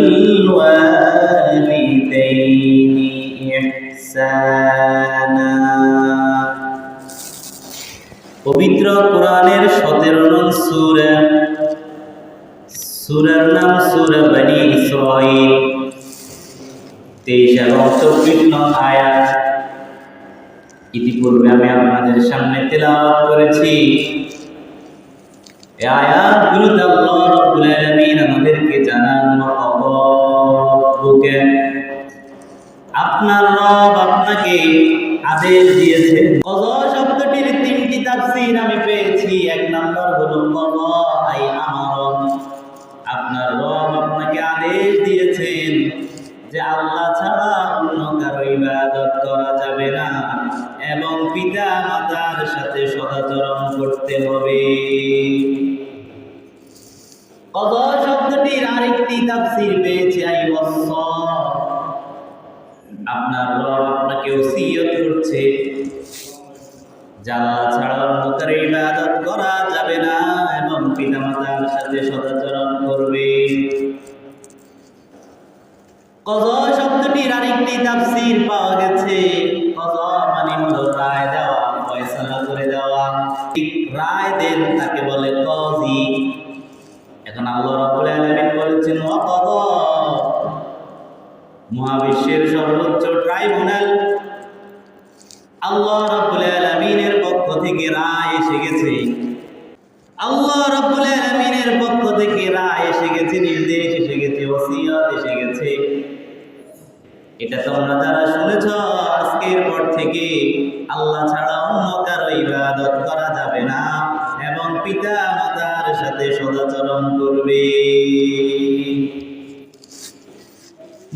وبالوالدين إحسانا পবিত্র কোরআনের সতেরো নং সুরা সুরার নাম সুরা বানি ইসরাইল তেইশ এবং চব্বিশ নং আয়াত ইতিপূর্বে আমি আপনাদের সামনে তেলাওয়াত করেছি এই আয়াতগুলোতে আল্লাহ রাব্বুল আলামিন আমাদেরকে দিয়েছেন কযা শব্দটির তিনটি তাফসীর আমি পেয়েছি। এক নাম্বার হলো আই আমর আপনার রব আপনাকে আদেশ দিয়েছেন যে আল্লাহ ছাড়া অন্য কারও ইবাদত করা যাবে না এবং পিতা মাতার সাথে সদাচরণ করতে হবে। কদা শব্দটির আরেকটি তাফসীর পেয়েছে, আই ওয়াসা আপনার রব আপনাকে ওসিয়ত করছে। ছাড়া করা যাবে না, এবং সাথে সদাচরণ করবে। শব্দটির আরেকটি পাওয়া গেছে। মানে হলো রায় দেওয়া করে দেওয়া। ঠিক রায় দেন তাকে বলে কজি। এখন আল্লাহ রাব্বুল আলামিন বলেছেন ওয়াকাদা মহাবিশ্বের সর্বোচ্চ ট্রাইব্যুনাল। আল্লাহ রাব্বুল থেকে রায় এসে গেছে। আল্লাহ রাব্বুল আলামিনের পক্ষ থেকে রায় এসে গেছে, নির্দেশ এসে গেছে, ওসিয়ত এসে গেছে। এটা তোমরা যারা শুনেছ, আজকের পর থেকে আল্লাহ ছাড়া অন্য কারও ইবাদত করা যাবে না এবং পিতা মাতার সাথে সদাচরণ করবে।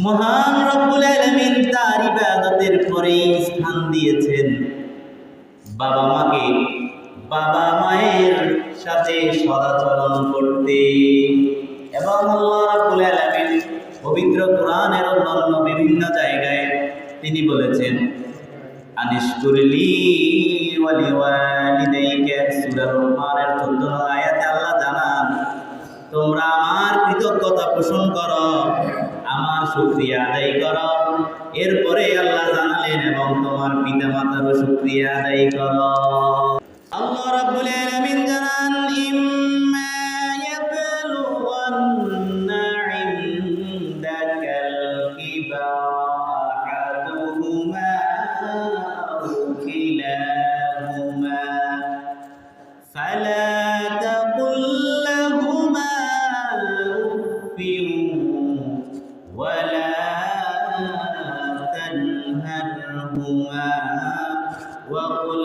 মহান রব্বুল আলামিন তার ইবাদতের পরে স্থান দিয়েছেন। বাবা সাথে সদাচরণ করতে। এবং আল্লাহ রাব্বুল আলামিন পবিত্র কোরআনের অন্যান্য বিভিন্ন জায়গায় তিনি বলেছেন আনিশকুরলি ওয়ালি ওয়ালিদাইকা সূরা রহমানের 14 আয়াতে আল্লাহ জানান, তোমরা আমার কৃতজ্ঞতা পোষণ করো, আমার শুকরিয়া আদায় করো। এরপরে আল্লাহ জানালেন, এবং তোমার পিতা মাতারও শুকরিয়া আদায় করো। আল্লাহ فلا تقل لهما اف ولا تنهرهما وقل